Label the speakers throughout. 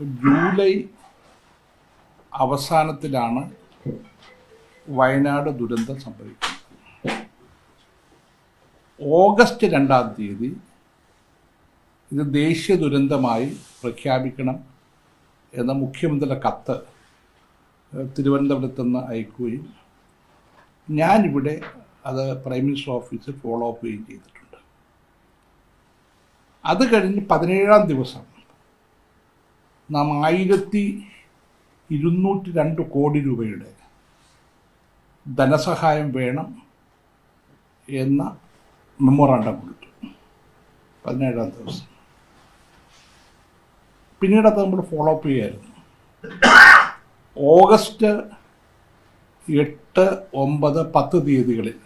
Speaker 1: ഇപ്പം ജൂലൈ അവസാനത്തിലാണ് വയനാട് ദുരന്തം സംഭവിക്കുന്നത്. ഓഗസ്റ്റ് രണ്ടാം തീയതി ഇത് ദേശീയ ദുരന്തമായി പ്രഖ്യാപിക്കണം എന്ന മുഖ്യമന്ത്രിയുടെ കത്ത് തിരുവനന്തപുരത്ത് നിന്ന് അയക്കുകയും ഞാനിവിടെ അത് പ്രൈം മിനിസ്റ്റർ ഓഫീസിൽ ഫോളോ അപ്പ് ചെയ്യുകയും ചെയ്തിട്ടുണ്ട്. അത് കഴിഞ്ഞ് പതിനേഴാം ദിവസം നാം ആയിരത്തി ഇരുന്നൂറ്റി രണ്ട് കോടി രൂപയുടെ ധനസഹായം വേണം എന്ന മെമ്മോറാണ്ടം കൊടുത്തു. പതിനേഴാം ദിവസം. പിന്നീട് അത് നമ്മൾ ഫോളോ അപ്പ് ചെയ്യായിരുന്നു. ഓഗസ്റ്റ് എട്ട് ഒമ്പത് പത്ത് തീയതികളിൽ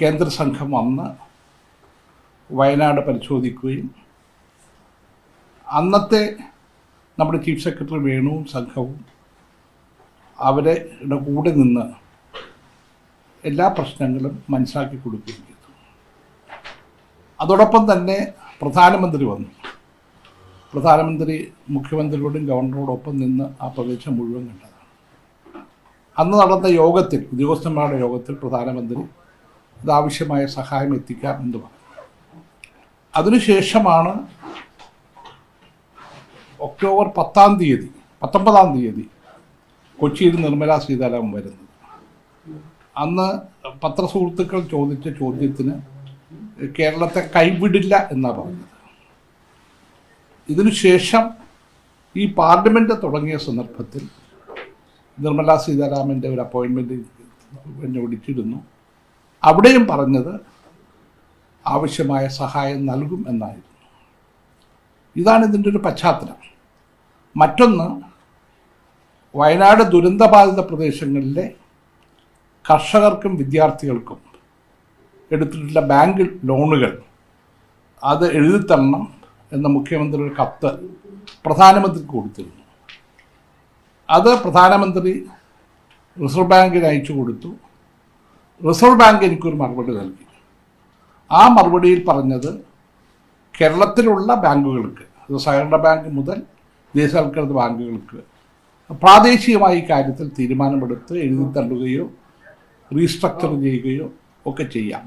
Speaker 1: കേന്ദ്ര സംഘം വന്ന് വയനാട് പരിശോധിക്കുകയും അന്നത്തെ നമ്മുടെ ചീഫ് സെക്രട്ടറി വേണുവും സംഘവും അവരുടെ കൂടെ നിന്ന് എല്ലാ പ്രശ്നങ്ങളും മനസ്സിലാക്കി കൊടുക്കുകയും ചെയ്തു അതോടൊപ്പം തന്നെ പ്രധാനമന്ത്രി വന്നു. പ്രധാനമന്ത്രി മുഖ്യമന്ത്രിയോടും ഗവർണറോടൊപ്പം നിന്ന് ആ പ്രദേശം മുഴുവൻ കണ്ടതാണ്. അന്ന് നടന്ന യോഗത്തിൽ ഉദ്യോഗസ്ഥന്മാരുടെ യോഗത്തിൽ പ്രധാനമന്ത്രി ഇതാവശ്യമായ സഹായം എത്തിക്കാം എന്ന് പറഞ്ഞു. അതിനുശേഷമാണ് ഒക്ടോബർ പത്താം തീയതി പത്തൊമ്പതാം തീയതി കൊച്ചിയിൽ നിർമ്മലാ സീതാരാമൻ വരുന്നത്. അന്ന് പത്രസുഹൃത്തുക്കൾ ചോദിച്ച ചോദ്യത്തിന് കേരളത്തെ കൈവിടില്ല എന്നാണ് പറഞ്ഞത്. ഇതിനുശേഷം ഈ പാർലമെന്റ് തുടങ്ങിയ സന്ദർഭത്തിൽ നിർമ്മലാ സീതാരാമന്റെ ഒരു അപ്പോയിൻമെന്റ് എന്നെ വിളിച്ചിരുന്നു. അവിടെയും പറഞ്ഞത് ആവശ്യമായ സഹായം നൽകും എന്നായിരുന്നു. ഇതാണ് ഇതിന്റെ ഒരു പശ്ചാത്തലം. മറ്റൊന്ന് വയനാട് ദുരന്തബാധിത പ്രദേശങ്ങളിലെ കർഷകർക്കും വിദ്യാർത്ഥികൾക്കും എടുത്തിട്ടുള്ള ബാങ്ക് ലോണുകൾ. അത് എഴുതിത്തരണം എന്ന മുഖ്യമന്ത്രിയുടെ കത്ത് പ്രധാനമന്ത്രിക്ക് കൊടുത്തിരുന്നു. അത് പ്രധാനമന്ത്രി റിസർവ് ബാങ്കിന് അയച്ചു കൊടുത്തു. റിസർവ് ബാങ്ക് എനിക്കൊരു മറുപടി നൽകി. ആ മറുപടിയിൽ പറഞ്ഞത് കേരളത്തിലുള്ള ബാങ്കുകൾക്ക് അത് സഹകരണ ബാങ്ക് മുതൽ ദേശവൽക്കൃത ബാങ്കുകൾക്ക്. പ്രാദേശികമായി കാര്യത്തിൽ തീരുമാനമെടുത്ത് എഴുതി തള്ളുകയോ റീസ്ട്രക്ചർ ചെയ്യുകയോ ഒക്കെ ചെയ്യാം.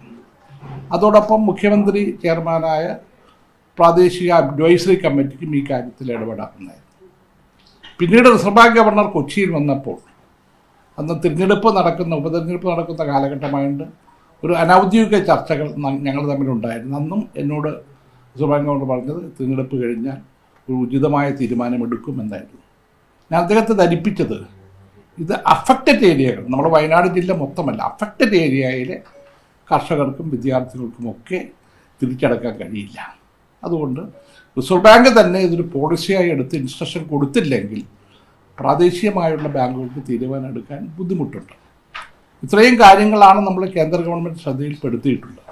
Speaker 1: അതോടൊപ്പം മുഖ്യമന്ത്രി ചെയർമാനായ പ്രാദേശിക അഡ്വൈസറി കമ്മിറ്റിക്കും ഈ കാര്യത്തിൽ ഇടപെടാറുണ്ടായിരുന്നു. പിന്നീട് റിസർവ് ബാങ്ക് ഗവർണർ കൊച്ചിയിൽ വന്നപ്പോൾ അന്ന് തിരഞ്ഞെടുപ്പ് നടക്കുന്ന ഉപതെരഞ്ഞെടുപ്പ് നടക്കുന്ന കാലഘട്ടമായിട്ട് ഒരു അനൗദ്യോഗിക ചർച്ചകൾ ഞങ്ങൾ തമ്മിലുണ്ടായിരുന്നു. അന്നും എന്നോട് റിസർവ് ബാങ്ക് ഗവർണർ പറഞ്ഞത് തിരഞ്ഞെടുപ്പ് കഴിഞ്ഞാൽ ഒരു ഉചിതമായ തീരുമാനമെടുക്കും എന്നായിരുന്നു. ഞാൻ അദ്ദേഹത്തെ ധരിപ്പിച്ചത് ഇത് അഫക്റ്റഡ് ഏരിയകൾ നമ്മുടെ വയനാട് ജില്ല മൊത്തമല്ല അഫക്റ്റഡ് ഏരിയയിലെ കർഷകർക്കും വിദ്യാർത്ഥികൾക്കും ഒക്കെ തിരിച്ചടക്കാൻ കഴിയില്ല. അതുകൊണ്ട് റിസർവ് ബാങ്ക് തന്നെ ഇതൊരു പോളിസിയായി എടുത്ത് ഇൻസ്ട്രക്ഷൻ കൊടുത്തില്ലെങ്കിൽ പ്രാദേശികമായുള്ള ബാങ്കുകൾക്ക് തീരുമാനം എടുക്കാൻ ബുദ്ധിമുട്ടുണ്ട്. ഇത്രയും കാര്യങ്ങളാണ് നമ്മൾ കേന്ദ്ര ഗവൺമെന്റ് ശ്രദ്ധയിൽപ്പെടുത്തിയിട്ടുള്ളത്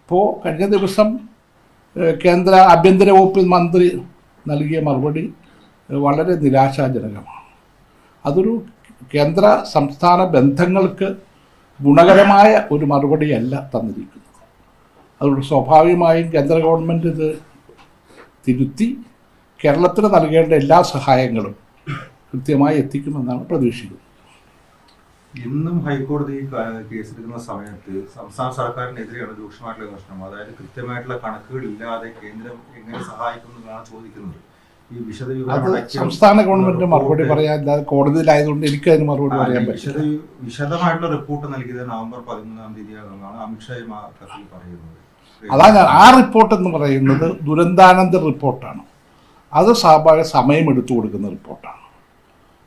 Speaker 1: ഇപ്പോൾ കഴിഞ്ഞ ദിവസം കേന്ദ്ര ആഭ്യന്തര വകുപ്പ് മന്ത്രി നൽകിയ മറുപടി വളരെ നിരാശാജനകമാണ്. അതൊരു കേന്ദ്ര സംസ്ഥാന ബന്ധങ്ങൾക്ക് ഗുണകരമായ ഒരു മറുപടിയല്ല തന്നിരിക്കുന്നത്. അതുകൊണ്ട് സ്വാഭാവികമായും കേന്ദ്ര ഗവൺമെന്റ് ഇത് തിരുത്തി കേരളത്തിന് നൽകേണ്ട എല്ലാ സഹായങ്ങളും കൃത്യമായി എത്തിക്കുമെന്നാണ് പ്രതീക്ഷിക്കുന്നത്.
Speaker 2: ഇന്നും ഹൈക്കോടതി കേസ് എടുക്കുന്ന കേസെടുക്കുന്ന സമയത്ത് സംസ്ഥാന സർക്കാരിനെതിരെയാണ് രൂക്ഷമായിട്ടുള്ള പ്രശ്നം അതായത് കൃത്യമായിട്ടുള്ള കണക്കുകൾ ഇല്ലാതെ കേന്ദ്രം എങ്ങനെ സഹായിക്കുന്നു എന്നാണ് ചോദിക്കുന്നത്.
Speaker 1: അത് സംസ്ഥാന ഗവൺമെന്റ് മറുപടി പറയാനില്ലാതെ കോടതിയിലായതുകൊണ്ട് എനിക്ക് അതിന് മറുപടി പറയാൻ
Speaker 2: പറ്റും
Speaker 1: പറ്റില്ല.
Speaker 2: വിശദമായിട്ടുള്ള റിപ്പോർട്ട് നൽകിയത് നവംബർ പതിമൂന്നാം തീയതിയാണെന്നാണ് അമിത്ഷായും പറയുന്നത്.
Speaker 1: അതാ ഞാൻ ആ റിപ്പോർട്ട് എന്ന് പറയുന്നത് ദുരന്താനന്തര റിപ്പോർട്ടാണ്. അത് സ്വാഭാവിക സമയമെടുത്തു കൊടുക്കുന്ന റിപ്പോർട്ടാണ്.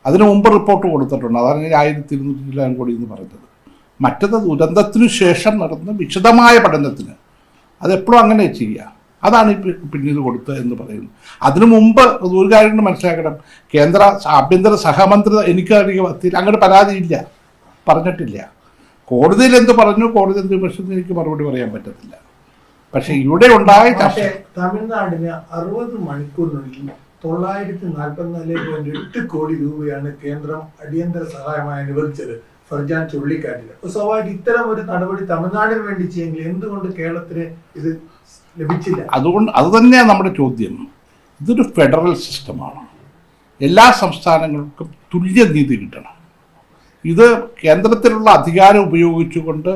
Speaker 1: അതിനു മുമ്പ് റിപ്പോർട്ട് കൊടുത്തിട്ടുണ്ട്. അതാണ് ആയിരത്തി ഇരുന്നൂറ്റി ചില്ലാൻ കോടി എന്ന് പറഞ്ഞത്. മറ്റത് ദുരന്തത്തിനു ശേഷം നടന്ന വിശദമായ പഠനത്തിന്. അതെപ്പോഴും അങ്ങനെ ചെയ്യുക അതാണ് പിന്നീട് കൊടുത്തത് എന്ന് പറയുന്നത്. അതിനു മുമ്പ് ഒരു മനസ്സിലാക്കണം. കേന്ദ്ര ആഭ്യന്തര സഹമന്ത്രി എനിക്ക് അറിയാം അങ്ങനെ പരാതിയില്ല. പറഞ്ഞിട്ടില്ല. കോടതിയിൽ എന്ത് പറഞ്ഞു? കോടതി എന്ത് വിമർശിച്ചു? എനിക്ക് മറുപടി പറയാൻ പറ്റത്തില്ല. പക്ഷെ ഇവിടെ ഉണ്ടായ
Speaker 3: തമിഴ്നാടിന് അറുപത് മണിക്കൂറിനുള്ളിൽ തൊള്ളായിരത്തി നാൽപ്പത്തിനാല് പോയിന്റ് എട്ട് കോടി രൂപയാണ് കേന്ദ്രം അടിയന്തര സഹായമായി അനുവദിച്ചത്. ഫർജാൻ ചുള്ളിക്കാട്ടിന് അപ്പൊ സ്വാഭാവിക ഇത്തരം ഒരു നടപടി തമിഴ്നാടിന് വേണ്ടി ചെയ്യെങ്കിൽ എന്തുകൊണ്ട് കേരളത്തിന് ഇത് ലഭിച്ചില്ല?
Speaker 1: അതുകൊണ്ട് അത് തന്നെയാണ് നമ്മുടെ ചോദ്യം. ഇതൊരു ഫെഡറൽ സിസ്റ്റമാണ്. എല്ലാ സംസ്ഥാനങ്ങൾക്കും തുല്യ നീതി കിട്ടണം. ഇത് കേന്ദ്രത്തിലുള്ള അധികാരം ഉപയോഗിച്ചുകൊണ്ട്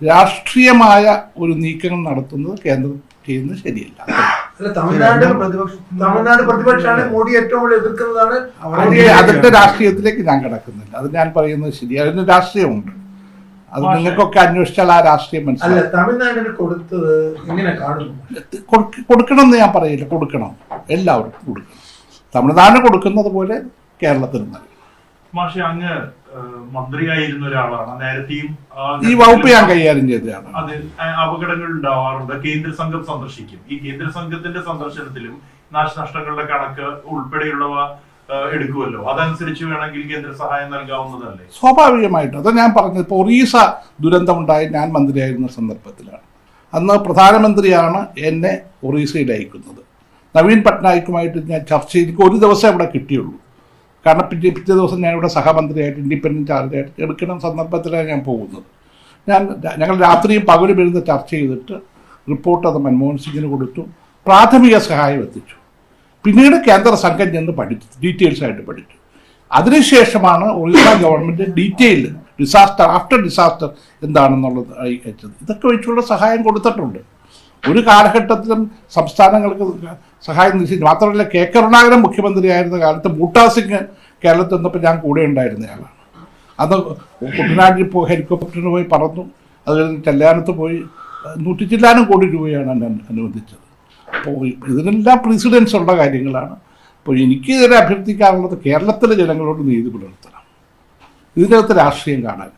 Speaker 1: രാഷ്ട്രീയമായ ഒരു നീക്കങ്ങൾ നടത്തുന്നത് കേന്ദ്രം ചെയ്യുന്നത് ശരിയല്ല.
Speaker 3: അല്ല തമിഴ്നാട് തമിഴ്നാട് പ്രതിപക്ഷമാണ് മോഡി ഏറ്റവും കൂടുതൽ എതിർക്കുന്നതാണ്
Speaker 1: അതിന്റെ അതിന്റെ രാഷ്ട്രീയത്തിലേക്ക് ഞാൻ കിടക്കുന്നില്ല. അത് ഞാൻ പറയുന്നത് ശരി അതിന് രാഷ്ട്രീയമുണ്ട്. അത് നിങ്ങൾക്കൊക്കെ അന്വേഷിച്ചാൽ ആ രാഷ്ട്രീയം മനസ്സിലായി
Speaker 3: തമിഴ്നാടിന് കൊടുത്തത് എങ്ങനെ കാണുന്നു?
Speaker 1: കൊടുക്കണം എന്ന് ഞാൻ പറയില്ല. കൊടുക്കണം. എല്ലാവർക്കും കൊടുക്കണം. തമിഴ്നാടിന് കൊടുക്കുന്നത് പോലെ കേരളത്തിനും നൽകണം
Speaker 4: മാഷെ അങ്ങ് മന്ത്രിയായിരുന്ന ഒരാളാണ്. നേരത്തെയും
Speaker 1: ഈ വകുപ്പ് ഞാൻ കൈകാര്യം ചെയ്തതാണ്.
Speaker 4: അത് അപകടങ്ങൾ ഉണ്ടാവാറുണ്ട്. കേന്ദ്ര സംഘം സന്ദർശിക്കും. ഈ കേന്ദ്ര സംഘത്തിന്റെ സന്ദർശനത്തിലും നാശനഷ്ടങ്ങളുടെ കണക്ക് ഉൾപ്പെടെയുള്ളവ എടുക്കുമല്ലോ. അതനുസരിച്ച് വേണമെങ്കിൽ കേന്ദ്ര സഹായം നൽകാവുന്നതല്ലേ?
Speaker 1: സ്വാഭാവികമായിട്ട്. അത് ഞാൻ പറഞ്ഞത്. ഇപ്പോൾ ഒറീസ ദുരന്തമുണ്ടായി ഞാൻ മന്ത്രിയായിരുന്ന സന്ദർഭത്തിലാണ്. അന്ന് പ്രധാനമന്ത്രിയാണ് എന്നെ ഒറീസയിൽ അയക്കുന്നത്. നവീൻ പട്നായിക്കുമായിട്ട് ഞാൻ ചർച്ച എനിക്ക് ഒരു ദിവസം അവിടെ കിട്ടിയുള്ളൂ. കാരണം പിറ്റേ പിറ്റേ ദിവസം ഞാൻ ഇവിടെ സഹമന്ത്രിയായിട്ട് ഇൻഡിപെൻഡന്റ് ചാർജായിട്ട് എടുക്കുന്ന സന്ദർഭത്തിലാണ് ഞാൻ പോകുന്നത്. ഞാൻ ഞങ്ങൾ രാത്രിയും പകലും ഇരുന്ന് ചർച്ച ചെയ്തിട്ട് റിപ്പോർട്ട് അത് മൻമോഹൻ സിംഗിന് കൊടുത്തു. പ്രാഥമിക സഹായം എത്തിച്ചു. പിന്നീട് കേന്ദ്ര സംഘം ചെന്ന് പഠിച്ചു ഡീറ്റെയിൽസ് ആയിട്ട് പഠിച്ചു. അതിനുശേഷമാണ് Orissa government detail disaster after disaster എന്താണെന്നുള്ളത് അയച്ചത് ഇതൊക്കെ വെച്ചുള്ള സഹായം കൊടുത്തിട്ടുണ്ട്. ഒരു കാലഘട്ടത്തിലും സംസ്ഥാനങ്ങൾക്ക് സഹായം നിശ്ചയിച്ചു മാത്രമല്ല കെ. കരുണാകരൻ മുഖ്യമന്ത്രിയായിരുന്ന കാലത്ത് ബൂട്ടാ സിംഗ് കേരളത്തിൽ നിന്നപ്പോൾ ഞാൻ കൂടെ ഉണ്ടായിരുന്നയാളാണ് അന്ന് കുട്ടനാട്ടിൽ പോയി ഹെലികോപ്റ്ററിന് പോയി പറന്നു. അത് കഴിഞ്ഞ് ചെല്ലാനത്ത് പോയി. നൂറ്റി ചില്ലാനും കോടി രൂപയാണ് എന്നെ അനുവദിച്ചത്. അപ്പോൾ ഇതിനെല്ലാം പ്രസിഡൻസ് ഉള്ള കാര്യങ്ങളാണ്. അപ്പോൾ എനിക്ക് ഇതിനെ അഭ്യർത്ഥിക്കാനുള്ളത് കേരളത്തിലെ ജനങ്ങളോട് നീതി പുലർത്തണം. ഇതിനകത്ത് രാഷ്ട്രീയം കാണാൻ.